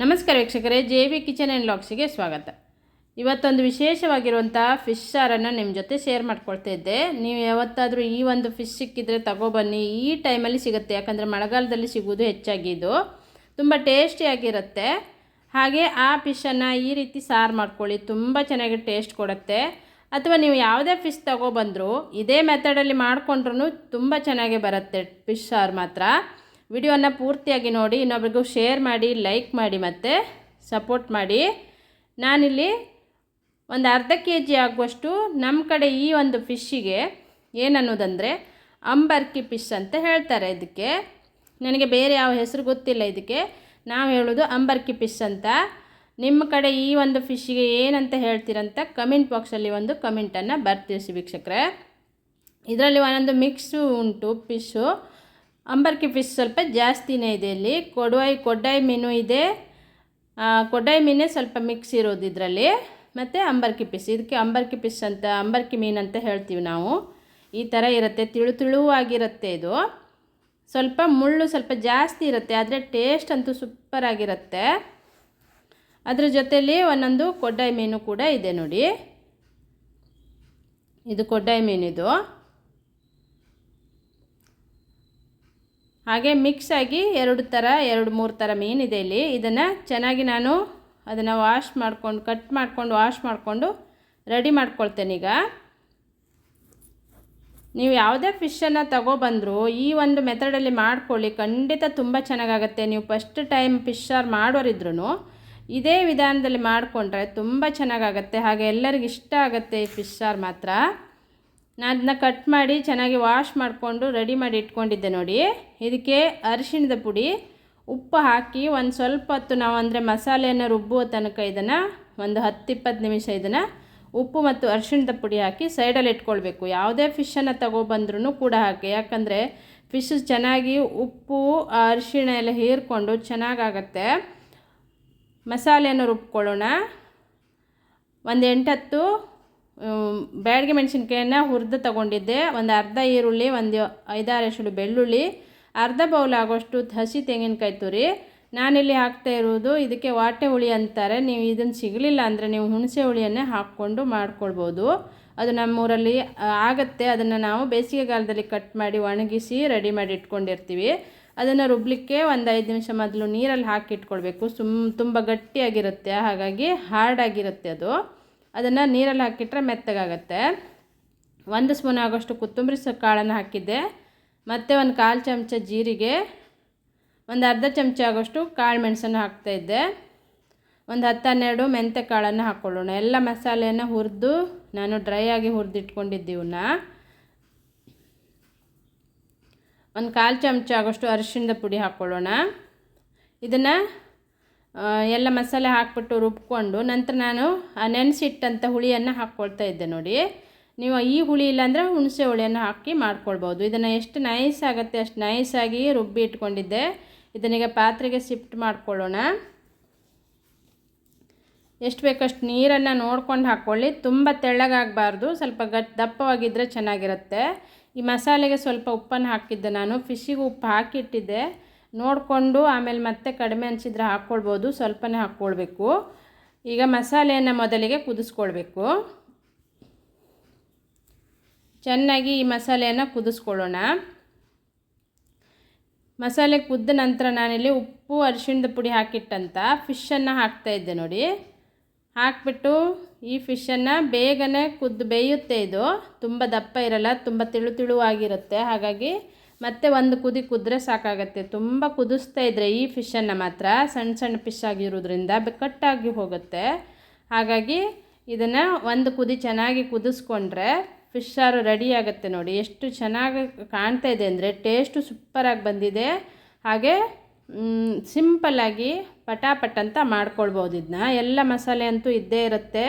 ನಮಸ್ಕಾರ ವೀಕ್ಷಕರೇ, J V kitchen and ಲಾಕ್ಸಿಗೆ ಸ್ವಾಗತ. ಇವತ್ತೊಂದು ವಿಶೇಷವಾಗಿರುವಂಥ ಫಿಶ್ ಸಾರನ್ನು ನಿಮ್ಮ ಜೊತೆ ಶೇರ್ ಮಾಡ್ಕೊಳ್ತಾ ಇದ್ದೆ. ನೀವು ಯಾವತ್ತಾದರೂ ಈ ಒಂದು ಫಿಶ್ ಸಿಕ್ಕಿದ್ರೆ ತಗೊಬನ್ನಿ. ಈ ಟೈಮಲ್ಲಿ ಸಿಗುತ್ತೆ, ಯಾಕಂದರೆ ಮಳೆಗಾಲದಲ್ಲಿ ಸಿಗುವುದು ಹೆಚ್ಚಾಗಿ ಇದು. ತುಂಬ ಟೇಸ್ಟಿಯಾಗಿರುತ್ತೆ ಹಾಗೆ ಆ ಫಿಶನ್ನು ಈ ರೀತಿ ಸಾರು ಮಾಡ್ಕೊಳ್ಳಿ, ತುಂಬ ಚೆನ್ನಾಗಿ ಟೇಸ್ಟ್ ಕೊಡುತ್ತೆ. ಅಥವಾ ನೀವು ಯಾವುದೇ ಫಿಶ್ ತಗೊಬಂದರೂ, ಇದೇ ಮೆಥಡಲ್ಲಿ ಮಾಡಿಕೊಂಡ್ರೂ ತುಂಬ ಚೆನ್ನಾಗಿ ಬರುತ್ತೆ ಫಿಶ್ ಸಾರು ಮಾತ್ರ. ವಿಡಿಯೋನ ಪೂರ್ತಿಯಾಗಿ ನೋಡಿ, ಇನ್ನೊಬ್ರಿಗೂ ಶೇರ್ ಮಾಡಿ ಲೈಕ್ ಮಾಡಿ ಮತ್ತು ಸಪೋರ್ಟ್ ಮಾಡಿ. ನಾನಿಲ್ಲಿ ಒಂದು ಅರ್ಧ ಕೆ ಜಿ ಆಗುವಷ್ಟು ನಮ್ಮ ಕಡೆ ಈ ಒಂದು ಫಿಶ್ಶಿಗೆ ಏನನ್ನೋದಂದರೆ ಅಂಬರ್ಕಿ ಫಿಶ್ ಅಂತ ಹೇಳ್ತಾರೆ ಇದಕ್ಕೆ ನನಗೆ ಬೇರೆ ಯಾವ ಹೆಸರು ಗೊತ್ತಿಲ್ಲ ಇದಕ್ಕೆ ನಾವು ಹೇಳೋದು ಅಂಬರ್ಕಿ ಫಿಶ್ ಅಂತ. ನಿಮ್ಮ ಕಡೆ ಈ ಒಂದು ಫಿಶ್ಶಿಗೆ ಏನಂತ ಹೇಳ್ತೀರಂತ ಕಮೆಂಟ್ ಬಾಕ್ಸಲ್ಲಿ ಒಂದು ಕಮೆಂಟನ್ನು ಬರ್ತೀವಿ ವೀಕ್ಷಕರೇ. ಇದರಲ್ಲಿ ಒಂದೊಂದು ಮಿಕ್ಸು ಉಂಟು ಫಿಶ್ಶು ಅಂಬರ್ಕಿ ಫಿಶ್ ಸ್ವಲ್ಪ ಜಾಸ್ತಿನೇ ಇದೆ ಇಲ್ಲಿ. ಕೊಡವಾಯಿ ಕೊಡ್ಡಾಯಿ ಮೀನು ಇದೆ. ಕೊಡ್ಡಾಯಿ ಮೀನೇ ಸ್ವಲ್ಪ ಮಿಕ್ಸ್ ಇರೋದು ಇದರಲ್ಲಿ. ಮತ್ತು ಅಂಬರ್ಕಿ ಫಿಶ್. ಇದಕ್ಕೆ ಅಂಬರ್ಕಿ ಫಿಶ್ ಅಂತ, ಅಂಬರ್ಕಿ ಮೀನು ಅಂತ ಹೇಳ್ತೀವಿ ನಾವು. ಈ ಥರ ಇರುತ್ತೆ. ತಿಳು ತಿಳುವಾಗಿರುತ್ತೆ ಇದು. ಸ್ವಲ್ಪ ಮುಳ್ಳು ಸ್ವಲ್ಪ ಜಾಸ್ತಿ ಇರುತ್ತೆ, ಆದರೆ ಟೇಸ್ಟ್ ಅಂತೂ ಸೂಪರ್ ಆಗಿರುತ್ತೆ. ಅದ್ರ ಜೊತೆಯಲ್ಲಿ ಒಂದೊಂದು ಕೊಡ್ಡಾಯಿ ಮೀನು ಕೂಡ ಇದೆ ನೋಡಿ. ಇದು ಕೊಡ್ಡಾಯಿ ಮೀನಿದು. ಹಾಗೆ ಮಿಕ್ಸ್ ಆಗಿ ಎರಡು ಥರ ಎರಡು ಮೂರು ಥರ ಮೀನಿದೆ ಇಲ್ಲಿ. ಇದನ್ನು ಚೆನ್ನಾಗಿ ನಾನು ಅದನ್ನು ವಾಶ್ ಮಾಡ್ಕೊಂಡು ಕಟ್ ಮಾಡ್ಕೊಂಡು ವಾಶ್ ಮಾಡಿಕೊಂಡು ರೆಡಿ ಮಾಡ್ಕೊಳ್ತೇನೆ ಈಗ. ನೀವು ಯಾವುದೇ ಫಿಶನ್ನು ತಗೊಬಂದರೂ ಈ ಒಂದು ಮೆಥಡಲ್ಲಿ ಮಾಡ್ಕೊಳ್ಳಿ. ಖಂಡಿತ ತುಂಬ ಚೆನ್ನಾಗಾಗತ್ತೆ. ನೀವು ಫಸ್ಟ್ ಟೈಮ್ ಫಿಶ್ ಸಾರು ಮಾಡೋರಿದ್ರೂ ಇದೇ ವಿಧಾನದಲ್ಲಿ ಮಾಡಿಕೊಂಡ್ರೆ ತುಂಬ ಚೆನ್ನಾಗಾಗತ್ತೆ. ಹಾಗೆ ಎಲ್ಲರಿಗೂ ಇಷ್ಟ ಆಗುತ್ತೆ ಈ ಫಿಶ್ ಸಾರು ಮಾತ್ರ. ನಾನು ಅದನ್ನ ಕಟ್ ಮಾಡಿ ಚೆನ್ನಾಗಿ ವಾಶ್ ಮಾಡಿಕೊಂಡು ರೆಡಿ ಮಾಡಿ ಇಟ್ಕೊಂಡಿದ್ದೆ ನೋಡಿ. ಇದಕ್ಕೆ ಅರಿಶಿಣದ ಪುಡಿ, ಉಪ್ಪು ಹಾಕಿ ಒಂದು ಸ್ವಲ್ಪ ಹೊತ್ತು ನಾವು ಅಂದರೆ ಮಸಾಲೆಯನ್ನು ರುಬ್ಬುವ ತನಕ ಇದನ್ನು ಒಂದು ಹತ್ತು ಇಪ್ಪತ್ತು ನಿಮಿಷ ಇದನ್ನು ಉಪ್ಪು ಮತ್ತು ಅರಿಶಿಣದ ಪುಡಿ ಹಾಕಿ ಸೈಡಲ್ಲಿ ಇಟ್ಕೊಳ್ಬೇಕು. ಯಾವುದೇ ಫಿಶನ್ನು ತಗೊಬಂದ್ರೂ ಕೂಡ ಹಾಕಿ. ಯಾಕಂದರೆ ಫಿಶ್ ಚೆನ್ನಾಗಿ ಉಪ್ಪು, ಅರಿಶಿಣ ಎಲ್ಲ ಹೀರ್ಕೊಂಡು ಚೆನ್ನಾಗಾಗತ್ತೆ. ಮಸಾಲೆಯನ್ನು ರುಬ್ಕೊಳ್ಳೋಣ. ಒಂದು ಎಂಟತ್ತು ಬ್ಯಾಡಗೆ ಮೆಣಸಿನ್ಕಾಯನ್ನ ಹುರಿದು ತಗೊಂಡಿದ್ದೆ. ಒಂದು ಅರ್ಧ ಈರುಳ್ಳಿ, ಒಂದು ಐದಾರು ಎಸಳು ಬೆಳ್ಳುಳ್ಳಿ, ಅರ್ಧ ಬೌಲ್ ಆಗೋಷ್ಟು ಹಸಿ ತೆಂಗಿನಕಾಯಿ ತುರಿ. ನಾನಿಲ್ಲಿ ಹಾಕ್ತಾ ಇರುವುದು ಇದಕ್ಕೆ ವಾಟೆ ಹುಳಿ ಅಂತಾರೆ. ನೀವು ಇದನ್ನು ಸಿಗಲಿಲ್ಲ ಅಂದರೆ ನೀವು ಹುಣಸೆ ಹುಳಿಯನ್ನೇ ಹಾಕ್ಕೊಂಡು ಮಾಡ್ಕೊಳ್ಬೋದು. ಅದು ನಮ್ಮೂರಲ್ಲಿ ಆಗುತ್ತೆ. ಅದನ್ನು ನಾವು ಬೇಸಿಗೆಗಾಲದಲ್ಲಿ ಕಟ್ ಮಾಡಿ ಒಣಗಿಸಿ ರೆಡಿ ಮಾಡಿ ಇಟ್ಕೊಂಡಿರ್ತೀವಿ. ಅದನ್ನು ರುಬ್ಲಿಕ್ಕೆ ಒಂದು ಐದು ನಿಮಿಷ ಮೊದಲು ನೀರಲ್ಲಿ ಹಾಕಿ ಇಟ್ಕೊಳ್ಬೇಕು. ಸುಮ್, ತುಂಬ ಗಟ್ಟಿಯಾಗಿರುತ್ತೆ. ಹಾಗಾಗಿ ಹಾರ್ಡಾಗಿರುತ್ತೆ ಅದು. ಅದನ್ನು ನೀರಲ್ಲಿ ಹಾಕಿಟ್ರೆ ಮೆತ್ತಗಾಗತ್ತೆ. ಒಂದು ಸ್ಪೂನ್ ಆಗೋಷ್ಟು ಕೊತ್ತಂಬರಿ ಸೊ ಕಾಳನ್ನು ಹಾಕಿದ್ದೆ. ಮತ್ತು ಒಂದು ಕಾಲು ಚಮಚ ಜೀರಿಗೆ, ಒಂದು ಅರ್ಧ ಚಮಚ ಆಗೋಷ್ಟು ಕಾಳು ಮೆಣಸನ್ನು ಹಾಕ್ತಾಯಿದ್ದೆ ಒಂದು ಹತ್ತು ಹನ್ನೆರಡು ಮೆಂತ್ಯ ಕಾಳನ್ನು ಹಾಕ್ಕೊಳ್ಳೋಣ ಎಲ್ಲ ಮಸಾಲೆಯನ್ನು ಹುರಿದು ನಾನು ಡ್ರೈ ಆಗಿ ಹುರಿದಿಟ್ಕೊಂಡಿದ್ದೀವನ್ನ ಒಂದು ಕಾಲು ಚಮಚ ಆಗೋಷ್ಟು ಅರಿಶಿಣದ ಪುಡಿ ಹಾಕ್ಕೊಳ್ಳೋಣ ಇದನ್ನು ಎಲ್ಲ ಮಸಾಲೆ ಹಾಕ್ಬಿಟ್ಟು ರುಬ್ಕೊಂಡು ನಂತರ ನಾನು ನೆನೆಸಿಟ್ಟಂಥ ಹುಳಿಯನ್ನು ಹಾಕ್ಕೊಳ್ತಾ ಇದ್ದೆ ನೋಡಿ. ನೀವು ಈ ಹುಳಿ ಇಲ್ಲಾಂದರೆ ಹುಣಸೆ ಹುಳಿಯನ್ನು ಹಾಕಿ ಮಾಡ್ಕೊಳ್ಬೋದು. ಇದನ್ನು ಎಷ್ಟು ನೈಸ್ ಆಗುತ್ತೆ ಅಷ್ಟು ನೈಸಾಗಿ ರುಬ್ಬಿ ಇಟ್ಕೊಂಡಿದ್ದೆ. ಇದನ್ನೀಗ ಪಾತ್ರೆಗೆ ಶಿಫ್ಟ್ ಮಾಡ್ಕೊಳ್ಳೋಣ. ಎಷ್ಟು ಬೇಕಷ್ಟು ನೀರನ್ನು ನೋಡ್ಕೊಂಡು ಹಾಕ್ಕೊಳ್ಳಿ. ತುಂಬ ತೆಳ್ಳಗಾಗಬಾರ್ದು. ಸ್ವಲ್ಪ ಗಟ್ ದಪ್ಪವಾಗಿದ್ದರೆ ಚೆನ್ನಾಗಿರುತ್ತೆ. ಈ ಮಸಾಲೆಗೆ ಸ್ವಲ್ಪ ಉಪ್ಪನ್ನು ಹಾಕಿದ್ದೆ ನಾನು. ಫಿಶ್ಶಿಗೆ ಉಪ್ಪು ಹಾಕಿಟ್ಟಿದ್ದೆ. ನೋಡಿಕೊಂಡು ಆಮೇಲೆ ಮತ್ತೆ ಕಡಿಮೆ ಅನಿಸಿದ್ರೆ ಹಾಕ್ಕೊಳ್ಬೋದು, ಸ್ವಲ್ಪನೇ ಹಾಕ್ಕೊಳ್ಬೇಕು. ಈಗ ಮಸಾಲೆಯನ್ನು ಮೊದಲಿಗೆ ಕುದಿಸ್ಕೊಳ್ಬೇಕು. ಚೆನ್ನಾಗಿ ಈ ಮಸಾಲೆಯನ್ನು ಕುದಿಸ್ಕೊಳ್ಳೋಣ. ಮಸಾಲೆ ಕುದ್ದ ನಂತರ ನಾನಿಲ್ಲಿ ಉಪ್ಪು, ಅರಿಶಿಣದ ಪುಡಿ ಹಾಕಿಟ್ಟಂತ ಫಿಶನ್ನು ಹಾಕ್ತಾಯಿದ್ದೆ ನೋಡಿ. ಹಾಕ್ಬಿಟ್ಟು ಈ ಫಿಶನ್ನು ಬೇಗನೆ ಕುದ್ದು ಬೇಯುತ್ತೆ ಇದು. ತುಂಬ ದಪ್ಪ ಇರಲ್ಲ, ತುಂಬ ತಿಳು ತಿಳುವಾಗಿರುತ್ತೆ. ಹಾಗಾಗಿ ಮತ್ತೆ ಒಂದು ಕುದಿ ಕುದ್ರೆ ಸಾಕಾಗತ್ತೆ. ತುಂಬ ಕುದಿಸ್ತಾ ಇದ್ದರೆ ಈ ಫಿಶನ್ನು ಮಾತ್ರ ಸಣ್ಣ ಸಣ್ಣ ಫಿಶ್ ಆಗಿರೋದ್ರಿಂದ ಕಟ್ಟಾಗಿ ಹೋಗುತ್ತೆ. ಹಾಗಾಗಿ ಇದನ್ನು ಒಂದು ಕುದಿ ಚೆನ್ನಾಗಿ ಕುದಿಸ್ಕೊಂಡ್ರೆ ಫಿಶ್ ಸಾರು ರೆಡಿ ಆಗುತ್ತೆ ನೋಡಿ. ಎಷ್ಟು ಚೆನ್ನಾಗಿ ಕಾಣ್ತಾ ಇದೆ ಅಂದರೆ ಟೇಸ್ಟು ಸೂಪರಾಗಿ ಬಂದಿದೆ. ಹಾಗೆ ಸಿಂಪಲ್ಲಾಗಿ ಪಟಾಪಟ್ ಅಂತ ಮಾಡ್ಕೊಳ್ಬೋದು ಇದನ್ನ ಎಲ್ಲ ಮಸಾಲೆ ಅಂತೂ ಇದ್ದೇ ಇರುತ್ತೆ.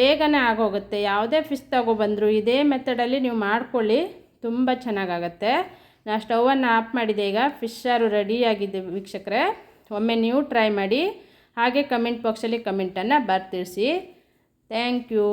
ಬೇಗನೆ ಆಗೋಗುತ್ತೆ. ಯಾವುದೇ ಫಿಶ್ ತಗೊಬಂದರು ಇದೇ ಮೆಥಡಲ್ಲಿ ನೀವು ಮಾಡ್ಕೊಳ್ಳಿ. ತುಂಬ ಚೆನ್ನಾಗಾಗತ್ತೆ. ನಾ ಸ್ಟವನ್ನು ಆಫ್ ಮಾಡಿದೆ ಈಗ ಫಿಶ್ಶಾರು ರೆಡಿಯಾಗಿದೆ ವೀಕ್ಷಕರೇ. ಒಮ್ಮೆ ನೀವು ಟ್ರೈ ಮಾಡಿ, ಹಾಗೆ ಕಮೆಂಟ್ ಬಾಕ್ಸಲ್ಲಿ ಕಮೆಂಟನ್ನು ಬರ್ತಿಳಿಸಿ ಥ್ಯಾಂಕ್ ಯು